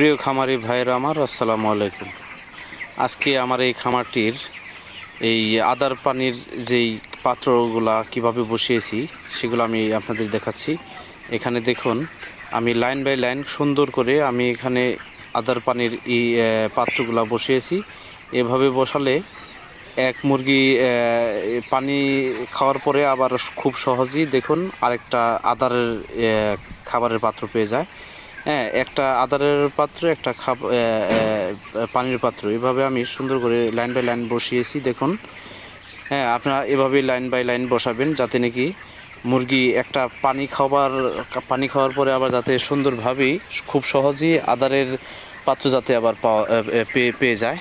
প্রিয় খামারি ভাইয়েরা আমার, আসসালামু আলাইকুম। আজকে আমার এই খামারটির এই আদার পানির যেই পাত্রগুলা কীভাবে বসিয়েছি, সেগুলো আমি আপনাদের দেখাচ্ছি। এখানে দেখুন, আমি লাইন বাই লাইন সুন্দর করে আমি এখানে আদার পানির এই পাত্রগুলা বসিয়েছি। এভাবে বসালে এক মুরগি পানি খাওয়ার পরে আবার খুব সহজেই দেখুন আরেকটা আদারের খাবারের পাত্র পেয়ে যায়। হ্যাঁ একটা আদারের পাত্র, একটা খাব পানির পাত্র। এভাবে আমি সুন্দর করে লাইন বাই লাইন বসিয়েছি, দেখুন। হ্যাঁ আপনারা এভাবেই লাইন বাই লাইন বসাবেন, যাতে নাকি মুরগি একটা পানি খাবার পানি খাওয়ার পরে আবার যাতে সুন্দরভাবেই, খুব সহজেই আদারের পাত্র যাতে আবার পাওয়া পেয়ে পেয়ে যায়।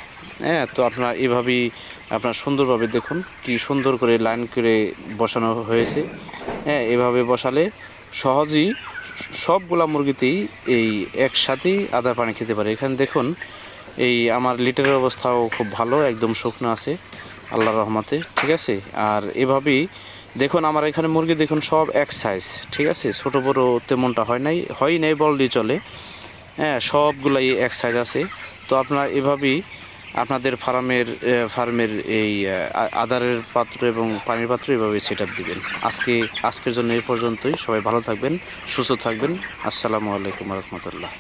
হ্যাঁ তো আপনারা এভাবেই আপনার সুন্দরভাবে দেখুন, কি সুন্দর করে লাইন করে বসানো হয়েছে। হ্যাঁ এভাবে বসালে সহজেই সবগুলা মুরগিতেই এই একসাথেই আদার পানি খেতে পারে। এখানে দেখুন, এই আমার লিটারের অবস্থাও খুব ভালো, একদম শুকনো আছে, আল্লাহর রহমতে, ঠিক আছে? আর এভাবেই, দেখুন, আমার এখানে মুরগি দেখুন, সব এক সাইজ ঠিক আছে? ছোটো, বড়ো তেমনটা হয় নাই হয় নাই, বললেই চলে। হ্যাঁ সবগুলাই এক সাইজ আছে। তো আপনারা এভাবেই আপনাদের ফার্মের ফার্মের এই আদারের পাত্র এবং পানির পাত্র এভাবে সেট দিবেন। আজকে, আজকের জন্য এই পর্যন্তই। সবাই ভালো থাকবেন, সুস্থ থাকবেন। আসসালামু আলাইকুম রহমতুল্লাহ।